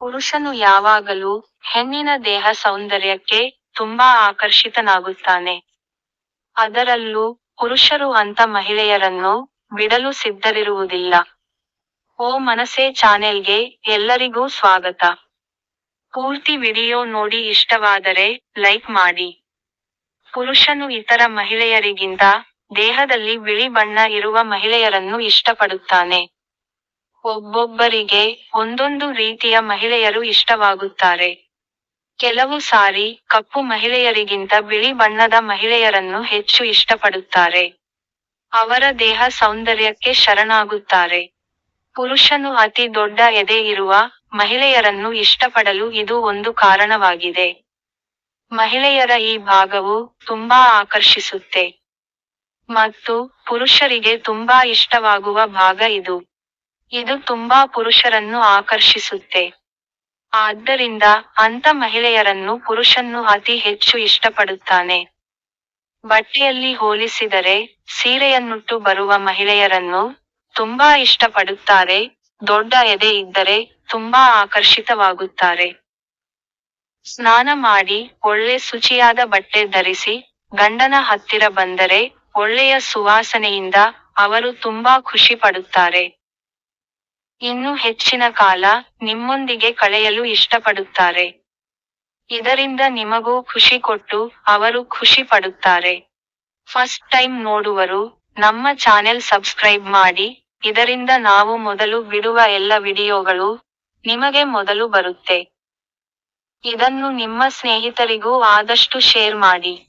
ಪುರುಷನು ಯಾವಾಗಲೂ ಹೆಣ್ಣಿನ ದೇಹ ಸೌಂದರ್ಯಕ್ಕೆ ತುಂಬಾ ಆಕರ್ಷಿತನಾಗುತ್ತಾನೆ. ಅದರಲ್ಲೂ ಪುರುಷರು ಅಂತ ಮಹಿಳೆಯರನ್ನು ಬಿಡಲು ಸಿದ್ಧರಿರುವುದಿಲ್ಲ. ಓ ಮನಸೆ ಚಾನೆಲ್ಗೆ ಎಲ್ಲರಿಗೂ ಸ್ವಾಗತ. ಪೂರ್ತಿ ವಿಡಿಯೋ ನೋಡಿ ಇಷ್ಟವಾದರೆ ಲೈಕ್ ಮಾಡಿ. ಪುರುಷನು ಇತರ ಮಹಿಳೆಯರಿಗಿಂತ ದೇಹದಲ್ಲಿ ಬಿಳಿ ಬಣ್ಣ ಇರುವ ಮಹಿಳೆಯರನ್ನು ಇಷ್ಟಪಡುತ್ತಾನೆ. ಒಬ್ಬೊಬ್ಬರಿಗೆ ಒಂದೊಂದು ರೀತಿಯ ಮಹಿಳೆಯರು ಇಷ್ಟವಾಗುತ್ತಾರೆ. ಕೆಲವು ಸಾರಿ ಕಪ್ಪು ಮಹಿಳೆಯರಿಗಿಂತ ಬಿಳಿ ಬಣ್ಣದ ಮಹಿಳೆಯರನ್ನು ಹೆಚ್ಚು ಇಷ್ಟಪಡುತ್ತಾರೆ. ಅವರ ದೇಹ ಸೌಂದರ್ಯಕ್ಕೆ ಶರಣಾಗುತ್ತಾರೆ. ಪುರುಷನು ಅತಿ ದೊಡ್ಡ ಎದೆ ಇರುವ ಮಹಿಳೆಯರನ್ನು ಇಷ್ಟಪಡಲು ಇದು ಒಂದು ಕಾರಣವಾಗಿದೆ. ಮಹಿಳೆಯರ ಈ ಭಾಗವು ತುಂಬಾ ಆಕರ್ಷಿಸುತ್ತೆ. ಮತ್ತು ಪುರುಷರಿಗೆ ತುಂಬಾ ಇಷ್ಟವಾಗುವ ಭಾಗ ಇದು. ಇದು ತುಂಬಾ ಪುರುಷರನ್ನು ಆಕರ್ಷಿಸುತ್ತೆ. ಆದ್ದರಿಂದ ಅಂತ ಮಹಿಳೆಯರನ್ನು ಪುರುಷನ್ನು ಅತಿ ಹೆಚ್ಚು ಇಷ್ಟಪಡುತ್ತಾನೆ. ಬಟ್ಟೆಯಲ್ಲಿ ಹೋಲಿಸಿದರೆ ಸೀರೆಯನ್ನುಟ್ಟು ಬರುವ ಮಹಿಳೆಯರನ್ನು ತುಂಬಾ ಇಷ್ಟಪಡುತ್ತಾರೆ, ದೊಡ್ಡ ಎದೆ ಇದ್ದರೆ ತುಂಬಾ ಆಕರ್ಷಿತವಾಗುತ್ತಾರೆ. ಸ್ನಾನ ಮಾಡಿ ಒಳ್ಳೆ ಶುಚಿಯಾದ ಬಟ್ಟೆ ಧರಿಸಿ ಗಂಡನ ಹತ್ತಿರ ಬಂದರೆ ಒಳ್ಳೆಯ ಸುವಾಸನೆಯಿಂದ ಅವರು ತುಂಬಾ ಖುಷಿ ಪಡುತ್ತಾರೆ ಇನ್ನು ಹೆಚ್ಚಿನ ಕಾಲ ನಿಮ್ಮೊಂದಿಗೆ ಕಳೆಯಲು ಇಷ್ಟಪಡುತ್ತಾರೆ. ಇದರಿಂದ ನಿಮಗೂ ಖುಷಿ ಕೊಟ್ಟು ಅವರು ಖುಷಿ ಪಡುತ್ತಾರೆ. ಫಸ್ಟ್ ಟೈಮ್ ನೋಡುವರು, ನಮ್ಮ ಚಾನೆಲ್ ಸಬ್ಸ್ಕ್ರೈಬ್ ಮಾಡಿ, ಇದರಿಂದ ನಾವು ಮೊದಲು ಬಿಡುವ ಎಲ್ಲ ವಿಡಿಯೋಗಳು ನಿಮಗೆ ಮೊದಲು ಬರುತ್ತೆ. ಇದನ್ನು ನಿಮ್ಮ ಸ್ನೇಹಿತರಿಗೂ ಆದಷ್ಟು ಶೇರ್ ಮಾಡಿ.